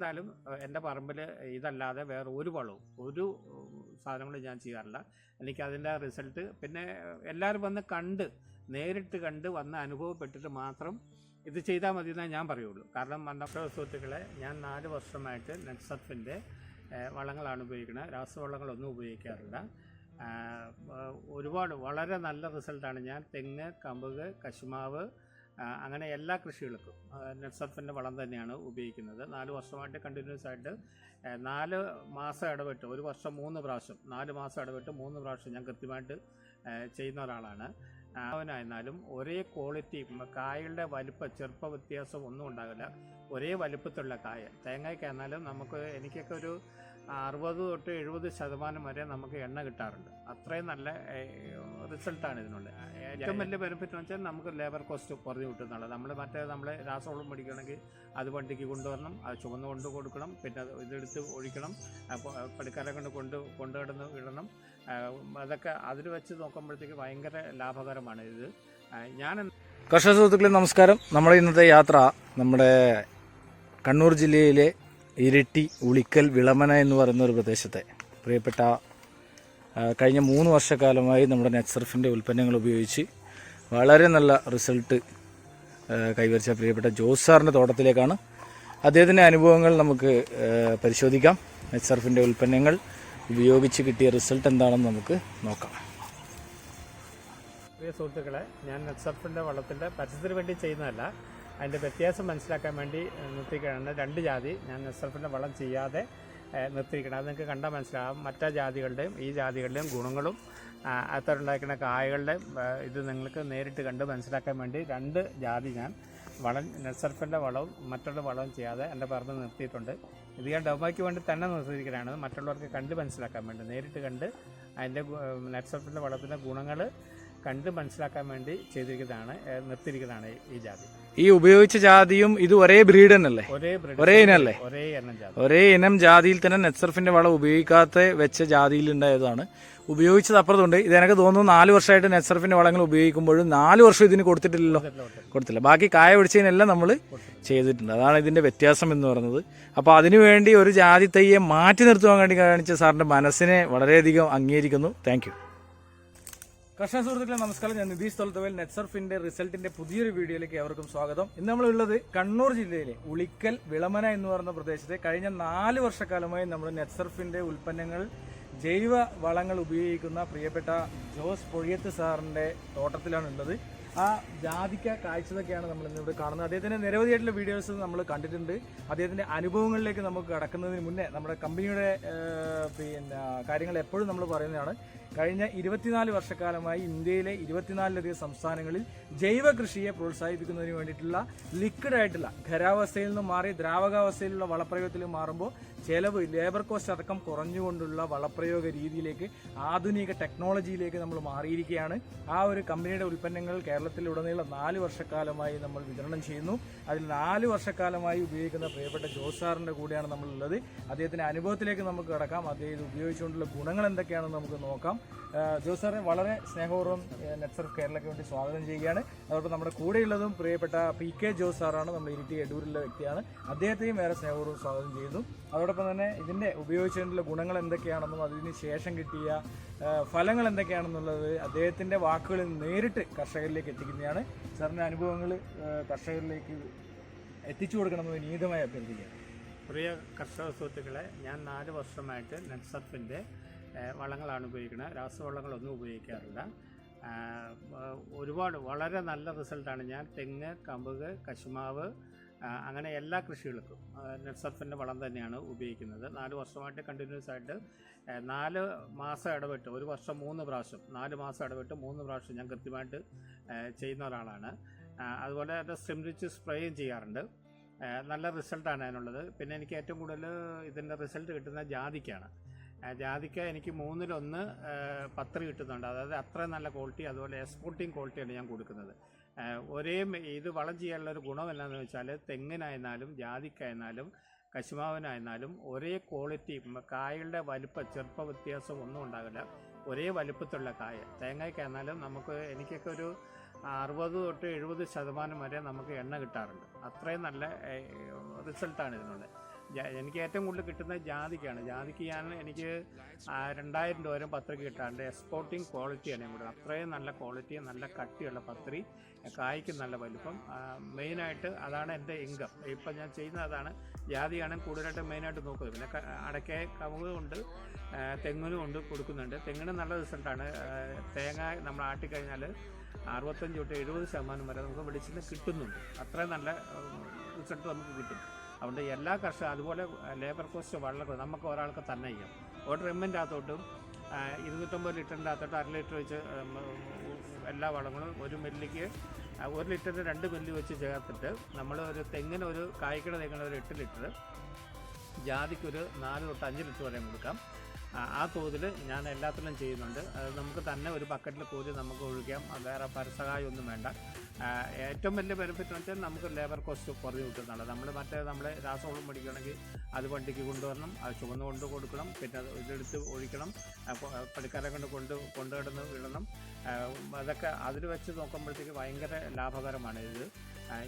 എന്നാലും എന്റെ പറമ്പിൽ ഇതല്ലാതെ വേറെ ഒരു വളവും ഒരു സാധനങ്ങളും ഞാൻ ചെയ്യാറില്ല. എനിക്ക് അതിന്റെ റിസൾട്ട് പിന്നെ എല്ലാവരും വന്ന് കണ്ട് നേരിട്ട് കണ്ട് വന്ന് അനുഭവപ്പെട്ടിട്ട് മാത്രം ഇത് ചെയ്താൽ മതി എന്നേ ഞാൻ പറയുള്ളൂ. കാരണം മണ്ണപ്പ സുഹൃത്തുക്കളെ ഞാൻ നാല് വർഷമായിട്ട് നെറ്റ്സപ്പിന്റെ വളങ്ങളാണ് ഉപയോഗിക്കുന്നത്. രാസവളങ്ങളൊന്നും ഉപയോഗിക്കാറില്ല. ഒരുപാട് വളരെ നല്ല റിസൾട്ടാണ് ഞാൻ തെങ്ങ് കമ്പുക് കശുമാവ് അങ്ങനെ എല്ലാ കൃഷികൾക്കും നെറ്റ്സഫിന്റെ വളം തന്നെയാണ് ഉപയോഗിക്കുന്നത്. നാല് വർഷമായിട്ട് കണ്ടിന്യൂസ് ആയിട്ട് നാല് മാസം ഇടപെട്ട് ഒരു വർഷം മൂന്ന് പ്രാവശ്യം നാല് മാസം ഇടപെട്ട് മൂന്ന് പ്രാവശ്യം ഞാൻ കൃത്യമായിട്ട് ചെയ്യുന്ന ഒരാളാണ്. അവനായിരുന്നാലും ഒരേ ക്വാളിറ്റി കായുടെ വലുപ്പ ചെറുപ്പ വ്യത്യാസം ഒന്നും ഉണ്ടാകില്ല ഒരേ വലുപ്പത്തിലുള്ള കായ. തേങ്ങയ്ക്കായിരുന്നാലും നമുക്ക് എനിക്കൊക്കെ ഒരു അറുപത് തൊട്ട് എഴുപത് ശതമാനം വരെ നമുക്ക് എണ്ണ കിട്ടാറുണ്ട്. അത്രയും നല്ല റിസൾട്ടാണ് ഇതിനുള്ളത്. ഏറ്റവും വലിയ ബെനിഫിറ്റ് എന്ന് വെച്ചാൽ നമുക്ക് ലേബർ കോസ്റ്റ് കുറഞ്ഞു കിട്ടുന്നുള്ളത്. നമ്മൾ മറ്റേ നമ്മൾ രാസവളം മേടിക്കണമെങ്കിൽ അത് വണ്ടിക്ക് കൊണ്ടുവരണം അത് ചുമന്ന് കൊണ്ട് കൊടുക്കണം പിന്നെ ഇതെടുത്ത് ഒഴിക്കണം പണിക്കാരെ കൊണ്ട് കൊണ്ട് കൊണ്ടുകിടന്ന് ഇടണം. അതൊക്കെ അതിൽ വെച്ച് നോക്കുമ്പോഴത്തേക്ക് ഭയങ്കര ലാഭകരമാണ് ഇത്. ഞാൻ കർഷക സുഹൃത്തുക്കളെ നമസ്കാരം. നമ്മുടെ ഇന്നത്തെ യാത്ര നമ്മുടെ കണ്ണൂർ ജില്ലയിലെ ഇരിട്ടി ഉളിക്കൽ വിളമന എന്ന് പറയുന്ന ഒരു പ്രദേശത്തെ. പ്രിയപ്പെട്ട കഴിഞ്ഞ മൂന്ന് വർഷക്കാലമായി നമ്മുടെ നെറ്റ്സർഫിന്റെ ഉൽപ്പന്നങ്ങൾ ഉപയോഗിച്ച് വളരെ നല്ല റിസൾട്ട് കൈവരിച്ച പ്രിയപ്പെട്ട ജോസ് സാറിന്റെ തോട്ടത്തിലേക്കാണ് അദ്ദേഹത്തിന്റെ അനുഭവങ്ങൾ നമുക്ക് പരിശോധിക്കാം. നെറ്റ്സർഫിന്റെ ഉൽപ്പന്നങ്ങൾ ഉപയോഗിച്ച് കിട്ടിയ റിസൾട്ട് എന്താണെന്ന് നമുക്ക് നോക്കാം. പ്രിയ സുഹൃത്തുക്കളെ ഞാൻ നെറ്റ്സർഫിന്റെ വള്ളത്തിന്റെ പരസ്യത്തിന് വേണ്ടി ചെയ്യുന്നതല്ല അതിന്റെ വ്യത്യാസം മനസ്സിലാക്കാൻ വേണ്ടി നിർത്തിക്കണം രണ്ട് ജാതി ഞാൻ നെറ്റ്സർഫിന്റെ വളം ചെയ്യാതെ നിർത്തിയിരിക്കണം അത് നിങ്ങൾക്ക് കണ്ടാൽ മനസ്സിലാകും മറ്റേ ജാതികളുടെയും ഈ ജാതികളുടെയും ഗുണങ്ങളും ആ, അകത്തുണ്ടാക്കുന്ന കായകളുടെയും ഇത് നിങ്ങൾക്ക് നേരിട്ട് കണ്ട് മനസ്സിലാക്കാൻ വേണ്ടി രണ്ട് ജാതി ഞാൻ വളം നെറ്റ്സർഫിന്റെ വളവും മറ്റുള്ള വളവും ചെയ്യാതെ എന്റെ പറഞ്ഞ് നിർത്തിയിട്ടുണ്ട്. ഇത് ഞാൻ ഡോമയ്ക്ക് വേണ്ടി തന്നെ നിർത്തിയിരിക്കുകയാണ് മറ്റുള്ളവർക്ക് കണ്ട് മനസ്സിലാക്കാൻ വേണ്ടി നേരിട്ട് കണ്ട് അതിന്റെ നെറ്റ്സർഫിന്റെ വളത്തിന്റെ ഗുണങ്ങൾ കണ്ട് മനസ്സിലാക്കാൻ വേണ്ടി ചെയ്തിരിക്കുന്നതാണ് നിർത്തിയിരിക്കുന്നതാണ് ഈ ജാതി. ഈ ഉപയോഗിച്ച ജാതിയും ഇത് ഒരേ ബ്രീഡ് തന്നെയല്ലേ? ഒരേ ഇനല്ലേ? ഒരേ ഒരേ ഇനം ജാതിയിൽ തന്നെ നെറ്റ്സർഫിന്റെ വളം ഉപയോഗിക്കാത്ത വെച്ച ജാതിയിൽ ഉണ്ടായതാണ്. ഉപയോഗിച്ചത് അപ്പുറത്തുണ്ട്. ഇത് എനിക്ക് തോന്നുന്നു നാല് വർഷമായിട്ട് നെറ്റ്സർഫിന്റെ വളങ്ങൾ ഉപയോഗിക്കുമ്പോഴും നാല് വർഷം ഇതിന് കൊടുത്തിട്ടില്ലല്ലോ? കൊടുത്തില്ല. ബാക്കി കായ പിടിച്ചതിനെല്ലാം നമ്മൾ ചെയ്തിട്ടുണ്ട്. അതാണ് ഇതിന്റെ വ്യത്യാസം എന്ന് പറയുന്നത്. അപ്പോൾ അതിനുവേണ്ടി ഒരു ജാതി തയ്യെ മാറ്റി നിർത്തുവാൻ വേണ്ടി കാണിച്ച സാറിന്റെ മനസ്സിനെ വളരെയധികം അംഗീകരിക്കുന്നു. താങ്ക് കർഷക സുഹൃത്തുക്കളെ നമസ്കാരം. ഞാൻ നിതീഷ് തൊലത്തവൽ. നെറ്റ്സർഫിന്റെ റിസൾട്ടിന്റെ പുതിയൊരു വീഡിയോയിലേക്ക് ഏവർക്കും സ്വാഗതം. ഇന്ന് നമ്മളുള്ളത് കണ്ണൂർ ജില്ലയിലെ ഉളിക്കൽ വിളമന എന്ന് പറയുന്ന പ്രദേശത്തെ കഴിഞ്ഞ നാല് വർഷക്കാലമായി നമ്മൾ നെറ്റ്സർഫിന്റെ ഉൽപ്പന്നങ്ങൾ ജൈവ വളങ്ങൾ ഉപയോഗിക്കുന്ന പ്രിയപ്പെട്ട ജോസ് പൊഴിയത്ത് സാറിന്റെ തോട്ടത്തിലാണ് ഉള്ളത് ആ ജാതിക്ക കാഴ്ചതൊക്കെയാണ് നമ്മൾ ഇന്നിവിടെ കാണുന്നത്. അദ്ദേഹത്തിന്റെ നിരവധിയായിട്ടുള്ള വീഡിയോസ് നമ്മൾ കണ്ടിട്ടുണ്ട്. അദ്ദേഹത്തിന്റെ അനുഭവങ്ങളിലേക്ക് നമുക്ക് കടക്കുന്നതിന് മുന്നേ നമ്മുടെ കമ്പനിയുടെ പിന്നെ കാര്യങ്ങൾ എപ്പോഴും നമ്മൾ പറയുന്നതാണ്. കഴിഞ്ഞ ഇരുപത്തിനാല് വർഷക്കാലമായി ഇന്ത്യയിലെ ഇരുപത്തിനാലിലധികം സംസ്ഥാനങ്ങളിൽ ജൈവ കൃഷിയെ പ്രോത്സാഹിപ്പിക്കുന്നതിന് വേണ്ടിയിട്ടുള്ള ലിക്വിഡ് ആയിട്ടുള്ള ഖരാവസ്ഥയിൽ നിന്ന് മാറി ദ്രാവകാവസ്ഥയിലുള്ള വളപ്രയോഗത്തിൽ മാറുമ്പോൾ ചെലവ് ലേബർ കോസ്റ്റ് അടക്കം കുറഞ്ഞുകൊണ്ടുള്ള വളപ്രയോഗ രീതിയിലേക്ക് ആധുനിക ടെക്നോളജിയിലേക്ക് നമ്മൾ മാറിയിരിക്കുകയാണ്. ആ ഒരു കമ്പനിയുടെ ഉൽപ്പന്നങ്ങൾ കേരളത്തിലുടനീളം നാല് വർഷക്കാലമായി നമ്മൾ വിതരണം ചെയ്യുന്നു. അതിൽ നാല് വർഷക്കാലമായി ഉപയോഗിക്കുന്ന പ്രിയപ്പെട്ട ജോസാറിന്റെ കൂടെയാണ് നമ്മളുള്ളത്. അദ്ദേഹത്തിന്റെ അനുഭവത്തിലേക്ക് നമുക്ക് കിടക്കാം. അദ്ദേഹം ഇത് ഉപയോഗിച്ചുകൊണ്ടുള്ള ഗുണങ്ങൾ എന്തൊക്കെയാണെന്ന് നമുക്ക് നോക്കാം. ഏഹ് സാറിനെ വളരെ സ്നേഹപൂർവം നെറ്റ് സർഫ് കേരളയ്ക്ക് വേണ്ടി സ്വാഗതം ചെയ്യുകയാണ്. അതോടൊപ്പം നമ്മുടെ കൂടെയുള്ളതും പ്രിയപ്പെട്ട പി കെ ജോസ് സാറാണ് നമ്മൾ ഇരിട്ടി എടൂരിലെ വ്യക്തിയാണ്. അദ്ദേഹത്തെയും വേറെ സ്നേഹപൂർവം സ്വാഗതം ചെയ്യുന്നു. അതോടൊപ്പം തന്നെ ഇതിന്റെ ഉപയോഗിച്ചതിന്റെ ഗുണങ്ങൾ എന്തൊക്കെയാണെന്നും അതിന് ശേഷം കിട്ടിയ ഫലങ്ങൾ എന്തൊക്കെയാണെന്നുള്ളത് അദ്ദേഹത്തിന്റെ വാക്കുകളിൽ നേരിട്ട് കർഷകരിലേക്ക് എത്തിക്കുന്നതാണ്. സാറിന്റെ അനുഭവങ്ങൾ കർഷകരിലേക്ക് എത്തിച്ചു കൊടുക്കണമെന്ന് വിനീതമായി അഭ്യർത്ഥിക്കുകയാണ് പ്രിയ കർഷക സുഹൃത്തുക്കളെ ഞാൻ നാല് വർഷമായിട്ട് നെറ്റ്സർഫിന്റെ വളങ്ങളാണ് ഉപയോഗിക്കുന്നത് രാസവളങ്ങളൊന്നും ഉപയോഗിക്കാറില്ല. ഒരുപാട് വളരെ നല്ല റിസൾട്ടാണ്. ഞാൻ തെങ്ങ് കമ്പുക് കശുമാവ് അങ്ങനെ എല്ലാ കൃഷികൾക്കും നെറ്റ്സർഫിന്റെ വളം തന്നെയാണ് ഉപയോഗിക്കുന്നത്. നാല് വർഷമായിട്ട് കണ്ടിന്യൂസ് ആയിട്ട് നാല് മാസം ഇടപെട്ട് ഒരു വർഷം മൂന്ന് പ്രാവശ്യം നാല് മാസം ഇടപെട്ട് മൂന്ന് പ്രാവശ്യം ഞാൻ കൃത്യമായിട്ട് ചെയ്യുന്ന ഒരാളാണ്. അതുപോലെ അത് സ്ട്രിംറിച്ച് സ്പ്രേയും ചെയ്യാറുണ്ട്. നല്ല റിസൾട്ടാണ് അതിനുള്ളത്. പിന്നെ എനിക്ക് ഏറ്റവും കൂടുതൽ ഇതിന്റെ റിസൾട്ട് കിട്ടുന്ന ജാതിക്കാണ്. ജാതിക്ക എനിക്ക് മൂന്നിലൊന്ന് പത്ര കിട്ടുന്നുണ്ട്. അതായത് അത്ര നല്ല ക്വാളിറ്റി അതുപോലെ എക്സ്പോർട്ടിങ് ക്വാളിറ്റിയാണ് ഞാൻ കൊടുക്കുന്നത്. ഒരേ ഇത് വളം ചെയ്യാനുള്ള ഒരു ഗുണം എന്താണെന്ന് വെച്ചാൽ തെങ്ങിനായിരുന്നാലും ജാതിക്കായിരുന്നാലും കശുമാവിനായിരുന്നാലും ഒരേ ക്വാളിറ്റി കായകളുടെ വലുപ്പ ചെറുപ്പ വ്യത്യാസം ഒന്നും ഉണ്ടാകില്ല ഒരേ വലുപ്പത്തിലുള്ള കായ. തേങ്ങയ്ക്കായിരുന്നാലും നമുക്ക് എനിക്കൊക്കെ ഒരു അറുപത് തൊട്ട് എഴുപത് ശതമാനം വരെ നമുക്ക് എണ്ണ കിട്ടാറുണ്ട്. അത്രയും നല്ല റിസൾട്ടാണ് ഇതിനുള്ളത്. എനിക്ക് ഏറ്റവും കൂടുതൽ കിട്ടുന്നത് ജാതിക്കാണ്. ജാതിക്ക് ഞാൻ എനിക്ക് രണ്ടായിരം രൂപ വരെ പത്രി കിട്ടാണ്ട് എക്സ്പോർട്ടിങ് ക്വാളിറ്റിയാണ് ഞാൻ കൂടുതൽ അത്രയും നല്ല ക്വാളിറ്റി നല്ല കട്ടിയുള്ള പത്രി. കായ്ക്ക് നല്ല വലുപ്പം. മെയിനായിട്ട് അതാണ് എന്റെ ഇൻകം ഇപ്പം ഞാൻ ചെയ്യുന്ന അതാണ്. ജാതിയാണ് കൂടുതലായിട്ട് മെയിനായിട്ട് നോക്കുന്നത്. പിന്നെ അടയ്ക്ക ആ, തെങ്ങിനും ഉണ്ട് കൊടുക്കുന്നുണ്ട്. തെങ്ങിന് നല്ല റിസൾട്ടാണ് തേങ്ങ നമ്മൾ ആട്ടിക്കഴിഞ്ഞാൽ അറുപത്തഞ്ച് തൊട്ട് എഴുപത് ശതമാനം വരെ നമുക്ക് വെളിച്ചെണ്ണ കിട്ടുന്നുണ്ട്. അത്രയും നല്ല റിസൾട്ട് നമുക്ക് കിട്ടും. അതുകൊണ്ട് എല്ലാ കർഷക അതുപോലെ ലേബർ കോസ്റ്റ് വളരെ നമുക്ക് ഒരാൾക്ക് തന്നെ ചെയ്യാം. ഒരു റെമ്മിന്റെ അകത്തോട്ടും ഇരുന്നൂറ്റമ്പത് ലിറ്ററിന്റെ അകത്തോട്ട് അര ലിറ്റർ വെച്ച് എല്ലാ വളങ്ങളും ഒരു മില്ലിക്ക് ഒരു ലിറ്ററിന് രണ്ട് മില്ലി വെച്ച് ചേർത്തിട്ട് നമ്മൾ ഒരു തെങ്ങിന് ഒരു കായ്ക്കട തെങ്ങിന് ഒരു എട്ട് ലിറ്റർ ജാതിക്കൊരു നാല് തൊട്ട് അഞ്ച് ലിറ്റർ വരെ കൊടുക്കാം. ആ, തോതിൽ ഞാൻ എല്ലാത്തിലും ചെയ്യുന്നുണ്ട്. അത് നമുക്ക് തന്നെ ഒരു ബക്കറ്റിൽ കോരി നമുക്ക് ഒഴിക്കാം. വേറെ പരസഹായം ഒന്നും വേണ്ട ഏറ്റവും വലിയ ബെനിഫിറ്റ് എന്ന് വെച്ചാൽ നമുക്ക് ലേബർ കോസ്റ്റ് കുറഞ്ഞു കിട്ടുന്നുണ്ട് നമ്മൾ മറ്റേ നമ്മൾ രാസവളം മേടിക്കുകയാണെങ്കിൽ അത് വണ്ടിക്ക് കൊണ്ടുവരണം അത് ചുവന്ന് കൊണ്ട് കൊടുക്കണം പിന്നെ ഇതെടുത്ത് ഒഴിക്കണം പണിക്കാരെ കൊണ്ട് കൊണ്ട് കൊണ്ടുകിടന്ന് ഇടണം അതൊക്കെ അതിൽ വെച്ച് നോക്കുമ്പോഴത്തേക്ക് ഭയങ്കര ലാഭകരമാണ് ഇത്.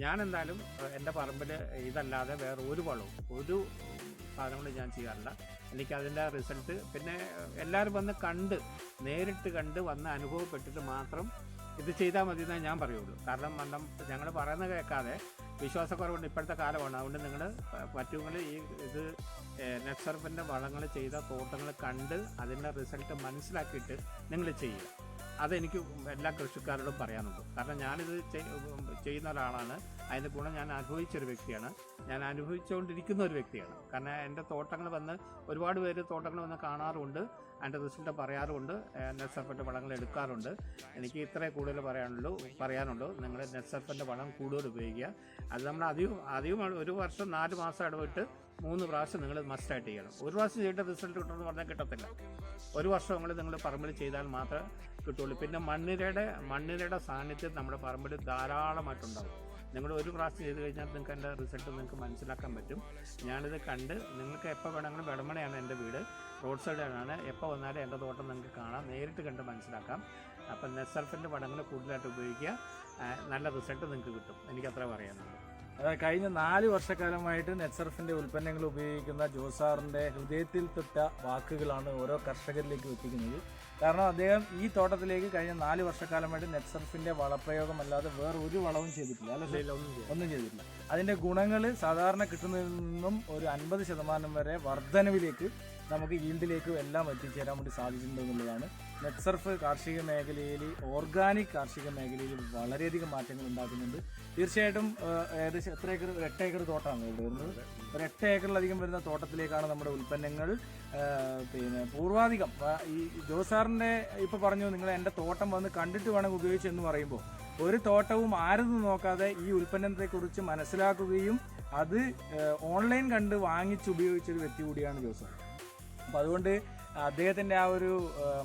ഞാൻ എന്തായാലും എന്റെ പറമ്പിൽ ഇതല്ലാതെ വേറെ ഒരു വളവും ഒരു സാധനങ്ങളും ഞാൻ ചെയ്യാറില്ല. എനിക്ക് അതിന്റെ റിസൾട്ട് പിന്നെ എല്ലാവരും വന്ന് കണ്ട് നേരിട്ട് കണ്ട് വന്ന് അനുഭവപ്പെട്ടിട്ട് മാത്രം ഇത് ചെയ്താൽ മതി എന്നേ ഞാൻ പറയുള്ളൂ. കാരണം ഞങ്ങൾ പറയുന്നത് കേൾക്കാതെ വിശ്വാസക്കുറവുണ്ട് ഇപ്പോഴത്തെ കാലമാണ്. അതുകൊണ്ട് നിങ്ങൾ പറ്റുമെങ്കിൽ ഈ ഇത് നെറ്റ്സർഫിന്റെ വളങ്ങൾ ചെയ്ത തോട്ടങ്ങൾ കണ്ട് അതിന്റെ റിസൾട്ട് മനസ്സിലാക്കിയിട്ട് നിങ്ങൾ ചെയ്യുക. അതെനിക്ക് എല്ലാ കൃഷിക്കാരോടും പറയാനുണ്ട്. കാരണം ഞാനിത് ചെയ്- ചെയ്യുന്ന ഒരാളാണ്. അതിന്റെ ഗുണം ഞാൻ അനുഭവിച്ചൊരു വ്യക്തിയാണ്. ഞാൻ അനുഭവിച്ചുകൊണ്ടിരിക്കുന്ന ഒരു വ്യക്തിയാണ്. കാരണം എന്റെ തോട്ടങ്ങൾ വന്ന് ഒരുപാട് പേര് തോട്ടങ്ങൾ വന്ന് കാണാറുണ്ട്. അതിന്റെ റിസൾട്ട് പറയാറുമുണ്ട് നെറ്റ്സർഫിന്റെ വളങ്ങൾ എടുക്കാറുണ്ട്. എനിക്ക് ഇത്രേ കൂടുതൽ പറയാനുള്ളൂ പറയാനുള്ളൂ. നിങ്ങൾ നെറ്റ്സർഫിന്റെ വളം കൂടുതൽ ഉപയോഗിക്കുക. അത് നമ്മൾ അധികം അധികം ഒരു വർഷം നാല് മാസം ഇടവിട്ട് മൂന്ന് പ്രാവശ്യം നിങ്ങൾ മസ്റ്റായിട്ട് ചെയ്യണം. ഒരു പ്രാവശ്യം ചെയ്തിട്ട് റിസൾട്ട് കിട്ടുമെന്ന് പറഞ്ഞാൽ കിട്ടത്തില്ല. ഒരു വർഷം നിങ്ങൾ നിങ്ങൾ പറമ്പിൽ ചെയ്താൽ മാത്രമേ കിട്ടുള്ളൂ. പിന്നെ മണ്ണിരയുടെ മണ്ണിരയുടെ സാന്നിധ്യം നമ്മുടെ പറമ്പിൽ ധാരാളമായിട്ടുണ്ടാവും. നിങ്ങൾ ഒരു പ്രാവശ്യം ചെയ്ത് കഴിഞ്ഞാൽ നിങ്ങൾക്ക് എന്റെ റിസൾട്ട് നിങ്ങൾക്ക് മനസ്സിലാക്കാൻ പറ്റും. ഞാനിത് കണ്ട് നിങ്ങൾക്ക് എപ്പോൾ വേണമെങ്കിലും വെടമണയാണ് എന്റെ വീട്. റോഡ് സൈഡാണ് എപ്പോൾ വന്നാലും എന്റെ തോട്ടം നിങ്ങൾക്ക് കാണാം. നേരിട്ട് കണ്ട് മനസ്സിലാക്കാം. അപ്പം നെസർഫിന്റെ പടങ്ങൾ കൂടുതലായിട്ട് ഉപയോഗിക്കുക. നല്ല റിസൾട്ട് നിങ്ങൾക്ക് കിട്ടും. എനിക്കത്ര പറയാനുള്ളൂ. കഴിഞ്ഞ നാല് വർഷക്കാലമായിട്ട് നെറ്റ്സർഫിന്റെ ഉൽപ്പന്നങ്ങൾ ഉപയോഗിക്കുന്ന ജോസാറിന്റെ ഹൃദയത്തിൽ തൊട്ട വാക്കുകളാണ് ഓരോ കർഷകരിലേക്ക് എത്തിക്കുന്നത്. കാരണം അദ്ദേഹം ഈ തോട്ടത്തിലേക്ക് കഴിഞ്ഞ നാല് വർഷക്കാലമായിട്ട് നെറ്റ്സർഫിന്റെ വളപ്രയോഗം അല്ലാതെ വേറെ ഒരു വളവും ചെയ്തിട്ടില്ല. അല്ല ഒന്നും ചെയ്തിട്ടില്ല. അതിന്റെ ഗുണങ്ങൾ സാധാരണ കിട്ടുന്നതിൽ നിന്നും ഒരു അൻപത് ശതമാനം വരെ വർധനവിലേക്ക് നമുക്ക് ഈൽഡിലേക്കും എല്ലാം എത്തിച്ചേരാൻ വേണ്ടി സാധിച്ചിട്ടുണ്ട് എന്നുള്ളതാണ് നെറ്റ്സർഫ് കാർഷിക മേഖലയിൽ ഓർഗാനിക് കാർഷിക മേഖലയിൽ വളരെയധികം മാറ്റങ്ങൾ ഉണ്ടാക്കുന്നുണ്ട്. തീർച്ചയായിട്ടും ഏകദേശം എത്ര ഏക്കർ ഒരു എട്ട് ഏക്കർ തോട്ടമാണ് ഇവിടെ വരുന്നത്. ഒരു എട്ട് ഏക്കറിലധികം വരുന്ന തോട്ടത്തിലേക്കാണ് നമ്മുടെ ഉൽപ്പന്നങ്ങൾ പിന്നെ പൂർവാധികം. ഈ ജോസാറിന്റെ ഇപ്പോൾ പറഞ്ഞു നിങ്ങൾ എന്റെ തോട്ടം വന്ന് കണ്ടിട്ട് വേണം ഉപയോഗിച്ചു എന്ന് പറയുമ്പോൾ ഒരു തോട്ടവും ആരെന്ന് നോക്കാതെ ഈ ഉൽപ്പന്നത്തെക്കുറിച്ച് മനസ്സിലാക്കുകയും അത് ഓൺലൈൻ കണ്ട് വാങ്ങിച്ച് ഉപയോഗിച്ച ഒരു വ്യക്തി കൂടിയാണ് ജോസാർ. അപ്പം അതുകൊണ്ട് അദ്ദേഹത്തിന്റെ ആ ഒരു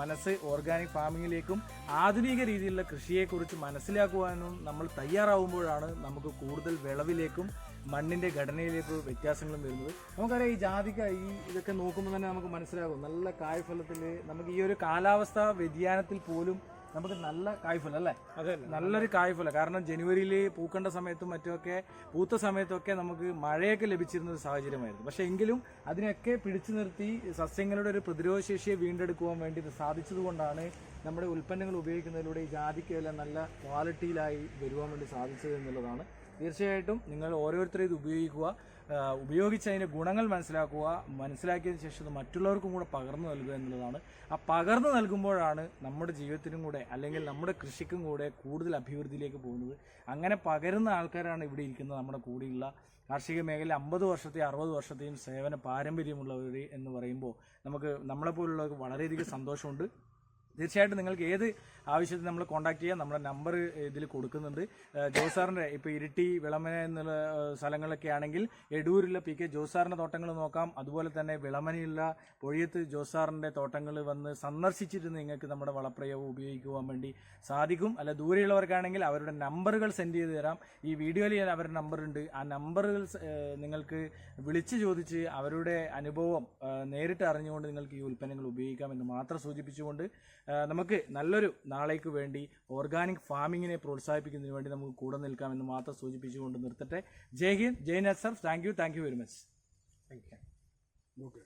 മനസ്സ് ഓർഗാനിക് ഫാമിങ്ങിലേക്കും ആധുനിക രീതിയിലുള്ള കൃഷിയെക്കുറിച്ച് മനസ്സിലാക്കുവാനും നമ്മൾ തയ്യാറാവുമ്പോഴാണ് നമുക്ക് കൂടുതൽ വിളവിലേക്കും മണ്ണിന്റെ ഘടനയിലേക്കും വ്യത്യാസങ്ങളും വരുന്നത്. നമുക്കറിയാം ഈ ജാതിക്ക ഈ ഇതൊക്കെ നോക്കുമ്പോൾ തന്നെ നമുക്ക് മനസ്സിലാകും. നല്ല കായ്ഫലത്തിൽ നമുക്ക് ഈ ഒരു കാലാവസ്ഥ വ്യതിയാനത്തിൽ പോലും നമുക്ക് നല്ല കായ്ഫലം അല്ലേ? അതെ നല്ലൊരു കായ്ഫലം. കാരണം ജനുവരിയിൽ പൂക്കണ്ട സമയത്തും മറ്റുമൊക്കെ പൂത്ത സമയത്തൊക്കെ നമുക്ക് മഴയൊക്കെ ലഭിച്ചിരുന്ന ഒരു സാഹചര്യമായിരുന്നു. പക്ഷേ എങ്കിലും അതിനൊക്കെ പിടിച്ചു നിർത്തി സസ്യങ്ങളുടെ ഒരു പ്രതിരോധശേഷിയെ വീണ്ടെടുക്കുവാൻ വേണ്ടി ഇത് സാധിച്ചതുകൊണ്ടാണ് നമ്മുടെ ഉൽപ്പന്നങ്ങൾ ഉപയോഗിക്കുന്നതിലൂടെ ഈ ജാതിക്കയെല്ലാം നല്ല ക്വാളിറ്റിയിലായി വരുവാൻ വേണ്ടി സാധിച്ചത് എന്നുള്ളതാണ്. തീർച്ചയായിട്ടും നിങ്ങൾ ഓരോരുത്തരും ഇത് ഉപയോഗിക്കുക. ആ, ഉപയോഗിച്ച് അതിന്റെ ഗുണങ്ങൾ മനസ്സിലാക്കുക മനസ്സിലാക്കിയതിന് ശേഷം അത് മറ്റുള്ളവർക്കും കൂടെ പകർന്നു നൽകുക എന്നുള്ളതാണ്. ആ പകർന്നു നൽകുമ്പോഴാണ് നമ്മുടെ ജീവിതത്തിനും കൂടെ അല്ലെങ്കിൽ നമ്മുടെ കൃഷിക്കും കൂടെ കൂടുതൽ അഭിവൃദ്ധിയിലേക്ക് പോകുന്നത്. അങ്ങനെ പകരുന്ന ആൾക്കാരാണ് ഇവിടെ ഇരിക്കുന്നത് നമ്മുടെ കൂടെയുള്ള. കാർഷിക മേഖല അമ്പത് വർഷത്തെയും അറുപത് വർഷത്തെയും സേവന പാരമ്പര്യമുള്ളവർ എന്ന് പറയുമ്പോൾ നമുക്ക് നമ്മളെപ്പോലുള്ളവർക്ക് വളരെയധികം സന്തോഷമുണ്ട്. തീർച്ചയായിട്ടും നിങ്ങൾക്ക് ഏത് ആവശ്യത്തിന് നമ്മൾ കോൺടാക്ട് ചെയ്യാം. നമ്മുടെ നമ്പർ ഇതിൽ കൊടുക്കുന്നുണ്ട്. ജോസാറിന്റെ ഇപ്പോൾ ഇരിട്ടി വിളമന എന്നുള്ള സ്ഥലങ്ങളിലൊക്കെ ആണെങ്കിൽ എടൂരിലെ പി കെ ജോസാറിന്റെ തോട്ടങ്ങൾ നോക്കാം. അതുപോലെ തന്നെ വിളമനയുള്ള പൊഴിയത്ത് ജോസാറിന്റെ തോട്ടങ്ങൾ വന്ന് സന്ദർശിച്ചിട്ട് നിങ്ങൾക്ക് നമ്മുടെ വളപ്രയോഗം ഉപയോഗിക്കുവാൻ വേണ്ടി സാധിക്കും. അല്ല ദൂരെയുള്ളവർക്കാണെങ്കിൽ അവരുടെ നമ്പറുകൾ സെൻഡ് ചെയ്ത് തരാം. ഈ വീഡിയോയിൽ ഞാൻ അവരുടെ നമ്പറുണ്ട് ആ നമ്പറുകൾ നിങ്ങൾക്ക് വിളിച്ച് ചോദിച്ച് അവരുടെ അനുഭവം നേരിട്ട് അറിഞ്ഞുകൊണ്ട് നിങ്ങൾക്ക് ഈ ഉൽപ്പന്നങ്ങൾ ഉപയോഗിക്കാം എന്ന് മാത്രം സൂചിപ്പിച്ചുകൊണ്ട് നമുക്ക് നല്ലൊരു നാളേക്ക് വേണ്ടി ഓർഗാനിക് ഫാമിങ്ങിനെ പ്രോത്സാഹിപ്പിക്കുന്നതിന് വേണ്ടി നമുക്ക് കൂടെ നിൽക്കാമെന്ന് മാത്രം സൂചിപ്പിച്ചുകൊണ്ട് നിർത്തട്ടെ. Jai Hind Jai Nasar thank you thank you very much thank you okay